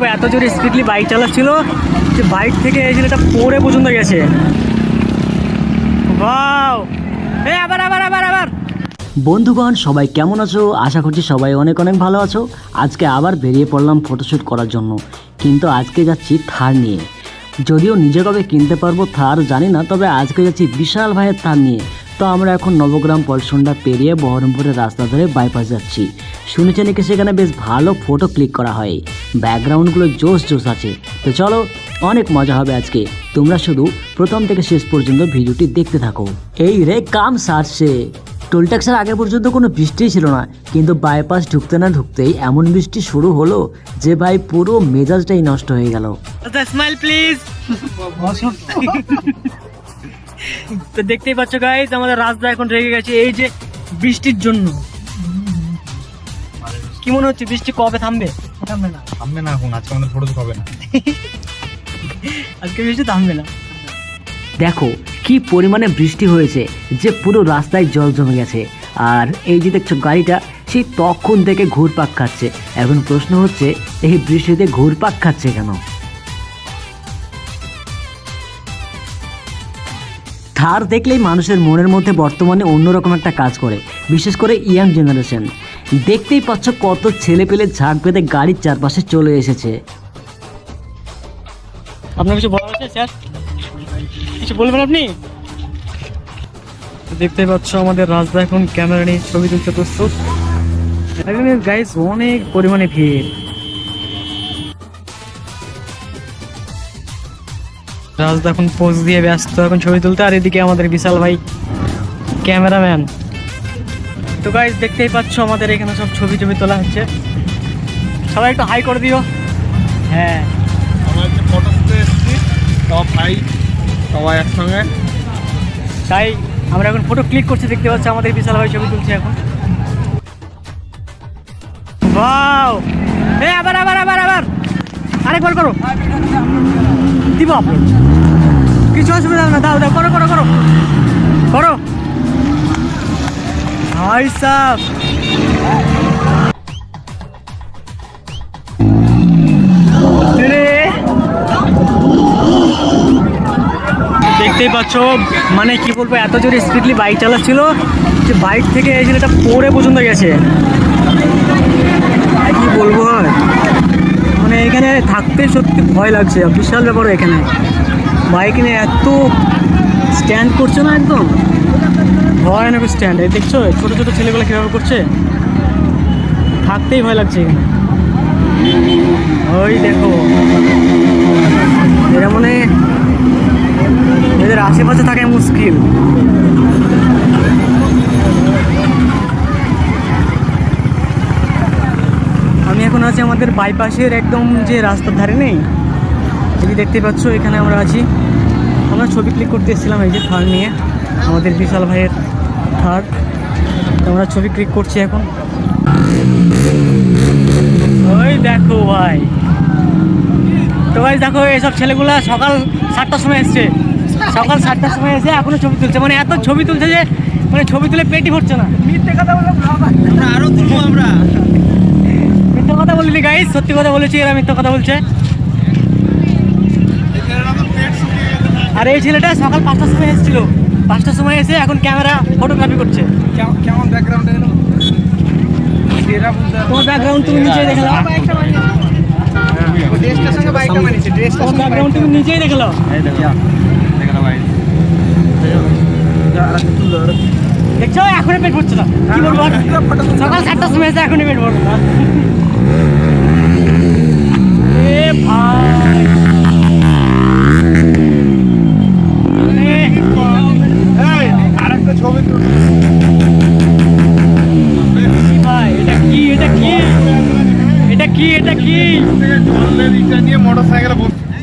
বলব এত জোরে স্পিডলি বাইক চালাচ্ছিল যে বাইক থেকে এই ছেলেটা পড়ে পর্যন্ত গেছে। আবার আবার আবার আবার! বন্ধুগণ, সবাই কেমন আছো? আশা করছি সবাই অনেক অনেক ভালো আছো। আজকে আবার বেরিয়ে পড়লাম ফটোশ্যুট করার জন্য। কিন্তু আজকে যাচ্ছি থার নিয়ে। যদিও নিজে কবে কিনতে পারব থার জানি না, তবে আজকে যাচ্ছি বিশাল ভাইয়ের থার নিয়ে। তো আমরা এখন নবগ্রাম পলসন্ডা পেরিয়ে বহরমপুরের রাস্তা ধরে বাইপাস যাচ্ছি। শুনেছি নাকি সেখানে বেশ ভালো ফটো ক্লিক করা হয়। ব্যাকগ্রাউন্ডগুলো জোশ জোশ আছে। তো চলো অনেক মজা হবে আজকে। তোমরা শুধু প্রথম থেকে শেষ পর্যন্ত ভিডিওটি দেখতে থাকো। এই রে কাম সারছে। টোল ট্যাক্সের আগে পর্যন্ত কোনো বৃষ্টি ছিল না। কিন্তু বাইপাস ঢুকতে না ঢুকতেই এমন বৃষ্টি শুরু হলো যে ভাই পুরো মেজাজটাই নষ্ট হয়ে গেল। স্মাইল প্লিজ তো দেখতেই পাচ্ছ গাইজ আমাদের রাস্তা এখন রেগে গেছে এই যে বৃষ্টির জন্য। কি মনে হচ্ছে বৃষ্টি কবে থামবে? থামবে না। থামবে না এখন আজকে আমাদের ফটো হবে না। আজকে বৃষ্টি থামবে না। দেখো কি পরিমাণে বৃষ্টি হয়েছে যে পুরো রাস্তায় জল জমে গেছে। আর এই যে দেখছ গাড়িটা সেই তখন থেকে ঘুরপাক খাচ্ছে। এখন প্রশ্ন হচ্ছে এই বৃষ্টিতে ঘুরপাক খাচ্ছে কেন? থার দেখলেই মানুষের মনের মধ্যে বর্তমানে অন্যরকম একটা কাজ করে বিশেষ করে ইয়াং জেনারেশন। দেখতেই পাচ্ছ কত ছেলে পেলে ঝাঁক বেঁধে গাড়ির চারপাশে চলে এসেছে। আপনার কিছু বলার আছে স্যার? কিছু বলবেন আপনি? দেখতে পাচ্ছ আমাদের রাস্তা এখন ক্যামেরা নিয়ে ছবি তুলতে প্রস্তুত এখানে গাইস অনেক পরিমাণে ভিড়। রাজদা এখন পোজ দিয়ে ব্যস্ত এখন ছবি তুলতে। আর এদিকে আমাদের বিশাল ভাই ক্যামেরাম্যান। তো গাইজ দেখতেই পাচ্ছ আমাদের এখানে সব ছবি ছবি তোলা হচ্ছে। সবাই একটু হাই করে দিও। হ্যাঁ। হচ্ছে ফটো এসেছি। সব ভাই সবাই একসঙ্গে। তাই আমরা এখন ফটো ক্লিক করছি দেখতে পাচ্ছি আমাদের বিশাল ভাই ছবি তুলছে এখন। বাও এ আবার আবার আবার আবার! আরেকবার করো। দিব কিছু অসুবিধা হবে না, দাও দাও, করো করো করো। করো। ভাই দেখতেই পাচ্ছ মানে কি বলব, এত জোরে স্পিডলি বাইক চালাচ্ছিল যে বাইক থেকে এই ছেলেটা পড়ে পর্যন্ত গেছে। কি বলব এখানে থাকতে সত্যি ভয় লাগছে, বিশাল ব্যাপার এখানে। বাইক নিয়ে এত স্ট্যান্ড করছে না একদম? ভয়ানক স্ট্যান্ড এই দেখছ, ছোটো ছোটো ছেলেগুলো কীভাবে করছে? থাকতেই ভয় লাগছে ওই দেখো। এরা মানে এদের আশেপাশে থাকা মুশকিল আমি এখন আছি আমাদের বাইপাসের একদম যে রাস্তার ধারে নেই। যদি দেখতে পাচ্ছ এখানে আমরা আছি। আমরা ছবি ক্লিক করতে এসেছিলাম এই যে থার নিয়ে। আমাদের বিশাল ভাইয়ের থার তো আমরা ছবি ক্লিক করছি এখন। ওই দেখো ভাই। তো ভাই দেখো এইসব ছেলেগুলা সকাল সাতটার সময় এসছে। সকাল সাতটার সময় এসে এখনও ছবি তুলছে। মানে এত ছবি তুলছে যে মানে ছবি তুলে পেটি ভরছে না। মিথ্যে কথা বলে আমরা আরও তুলবো আমরা। কথা বলিনি গাইস সত্যি কথা বলেছি এরা মিথ্যে কথা বলছে। আর এই ছেলেটা সকাল পাঁচটার সময় এসেছিল। পাঁচটার সময় এসে এখন ক্যামেরা ফটোগ্রাফি করছে। কেমন ব্যাকগ্রাউন্ডে তোমার ব্যাকগ্রাউন্ড তুমি নিচেই দেখে নাও। ড্রেসটার সঙ্গে বাইকটা বানিয়েছে ড্রেসটার তোমার ব্যাকগ্রাউন্ড তুমি নিচেই দেখে নাও। এই দেখো। দেখো না ভাই দেখছ এখনই পেট ভরছে না। কি বলব সকাল সাতটার সময় এসে এখনই পেট ভরছে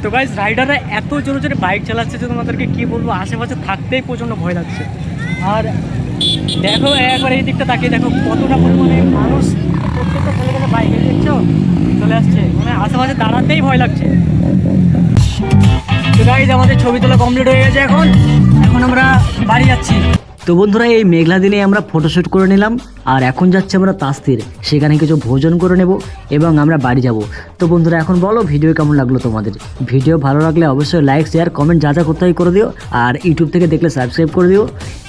তো গাইজ রাইডাররা এত জোরে জোরে বাইক চালাচ্ছে যে তোমাদেরকে কি বলব, আশেপাশে থাকতেই প্রচণ্ড ভয় লাগছে। আর দেখো, একবার এই দিকটা তাকিয়ে দেখো, কতটা পরিমাণে মানুষ প্রত্যেকটা ছেলে ছেলে বাইকে দেখছ? চলে আসছে। মানে আশেপাশে দাঁড়াতেই ভয় লাগছে। তো গাইজ আমাদের ছবি তোলা কমপ্লিট হয়ে গেছে এখন। এখন আমরা বাড়ি যাচ্ছি। তো বন্ধুরা, এই মেঘলা দিনে আমরা ফটোশ্যুট করে নিলাম, আর এখন যাচ্ছে আমরা তাস্তির। সেখানে কিছু ভোজন করে নেব এবং আমরা বাড়ি যাব। তো বন্ধুরা, এখন বলো, ভিডিও কেমন লাগল তোমাদের? ভিডিও ভালো লাগলে অবশ্যই লাইক শেয়ার কমেন্ট যা যা করতে করে দিও, আর ইউটিউব থেকে দেখলে সাবস্ক্রাইব করে দিও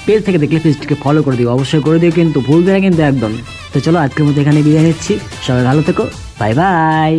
পেজ থেকে দেখলে পেজটিকে ফলো করে দিও, অবশ্যই করে দিও, কিন্তু ভুলবে না কিন্তু একদম। তো চলো, আজকের মধ্যে এখানে বিদায় নিচ্ছি। সবাই ভালো থেকো। Bye bye